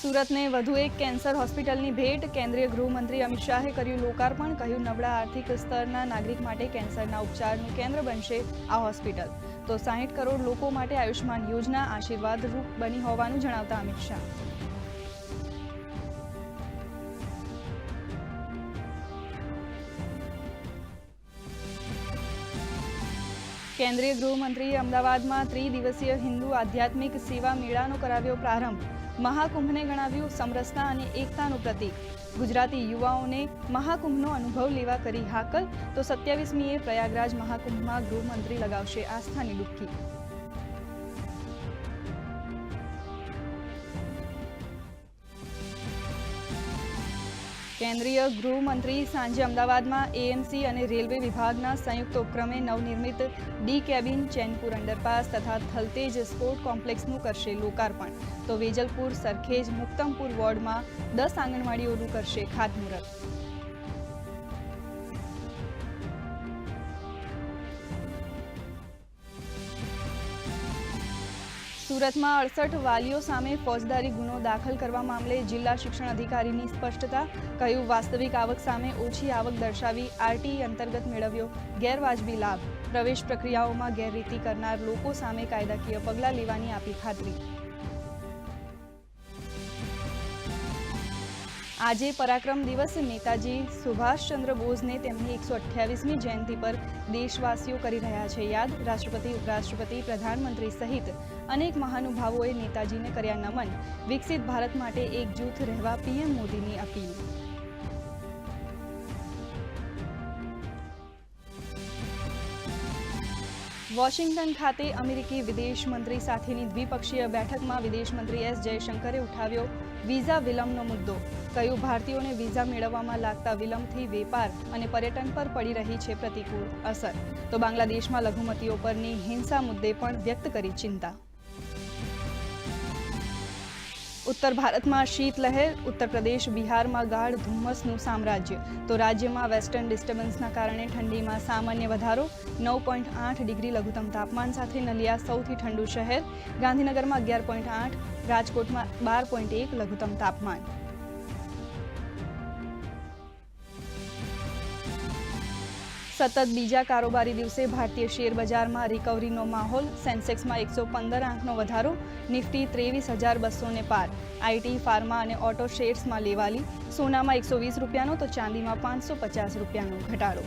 સુરતને વધુ એક કેન્સર હોસ્પિટલની ભેટ કેન્દ્રીય ગૃહમંત્રી અમિત શાહે કર્યું લોકાર્પણ, કહ્યું નબળા આર્થિક સ્તરના નાગરિક માટે કેન્સરના ઉપચારનું કેન્દ્ર બનશે આ હોસ્પિટલ. તો સાહીઠ કરોડ લોકો માટે આયુષ્માન યોજના આશીર્વાદરૂપ બની હોવાનું જણાવતા અમિત શાહ. કેન્દ્રીય ગૃહમંત્રીએ અમદાવાદમાં ત્રિદિવસીય હિન્દુ આધ્યાત્મિક સેવા મેળાનો કરાવ્યો પ્રારંભ. મહાકુંભને ગણાવ્યું સમરસતા અને એકતાનું પ્રતીક. ગુજરાતી યુવાઓને મહાકુંભનો અનુભવ લેવા કરી હાકલ, તો સત્યાવીસમીએ પ્રયાગરાજ મહાકુંભમાં ગૃહમંત્રી લગાવશે આસ્થાની ડૂબકી. કેન્દ્રીય ગૃહમંત્રી સાંજે અમદાવાદમાં એએમસી અને રેલવે વિભાગના સંયુક્ત ઉપક્રમે નવનિર્મિત ડી કેબિન ચેનપુર અંડરપાસ તથા થલતેજ સ્પોર્ટ કોમ્પ્લેક્સનું કરશે લોકાર્પણ. તો વેજલપુર, સરખેજ, મુક્તમપુર વોર્ડમાં દસ આંગણવાડીઓનું કરશે ખાતમુહૂર્ત. સુરતમાં અડસઠ વાલીઓ સામે ફોજદારી ગુનો દાખલ કરવા મામલે જિલ્લા શિક્ષણ અધિકારીની સ્પષ્ટતા, કહ્યું વાસ્તવિક આવક સામે ઓછી આવક દર્શાવી આરટીઈ અંતર્ગત મેળવ્યો ગેરવાજબી લાભ. પ્રવેશ પ્રક્રિયાઓમાં ગેરરીતિ કરનાર લોકો સામે કાયદાકીય પગલાં લેવાની આપી ખાતરી. આજે પરાક્રમ દિવસ નેતાજી સુભાષચંદ્ર બોઝને તેમની એકસો અઠ્યાવીસમી જયંતિ પર દેશવાસીઓ કરી રહ્યા છે યાદ. રાષ્ટ્રપતિ, ઉપરાષ્ટ્રપતિ, પ્રધાનમંત્રી સહિત અનેક મહાનુભાવોએ નેતાજીને કર્યા નમન. વિકસિત ભારત માટે એકજૂથ રહેવા પીએમ મોદીની અપીલ. વોશિંગ્ટન ખાતે અમેરિકી વિદેશ મંત્રી સાથેની દ્વિપક્ષીય બેઠકમાં વિદેશ મંત્રી એસ જયશંકરે ઉઠાવ્યો વિઝા વિલંબનો મુદ્દો. કહ્યું, ભારતીયોને વિઝા મેળવવામાં લાગતા વિલંબથી વેપાર અને પર્યટન પર પડી રહી છે પ્રતિકૂળ અસર. તો બાંગ્લાદેશમાં લઘુમતીઓ પરની હિંસા મુદ્દે પણ વ્યક્ત કરી ચિંતા. ઉત્તર ભારતમાં શીતલહેર, ઉત્તર પ્રદેશ, બિહારમાં ગાઢ ધુમ્મસનું સામ્રાજ્ય. તો રાજ્યમાં વેસ્ટર્ન ડિસ્ટર્બન્સના કારણે ઠંડીમાં સામાન્ય વધારો, નવ પોઈન્ટ આઠ ડિગ્રી લઘુત્તમ તાપમાન સાથે નલિયા સૌથી ઠંડુ શહેર. ગાંધીનગરમાં અગિયાર પોઈન્ટ આઠ, રાજકોટમાં બાર પોઈન્ટ એક લઘુત્તમ તાપમાન. સતત બીજા કારોબારી દિવસે ભારતીય શેર બજારમાં રિકવરીનો માહોલ, સેન્સેક્સમાં એકસો પંદર આંકનો વધારો, નિફ્ટી ત્રેવીસ હજાર બસોને પાર. આઈટી, ફાર્મા અને ઓટો શેર્સમાં લેવાલી, સોનામાં એકસો વીસ રૂપિયાનો તો ચાંદીમાં પાંચસો પચાસ રૂપિયાનો ઘટાડો.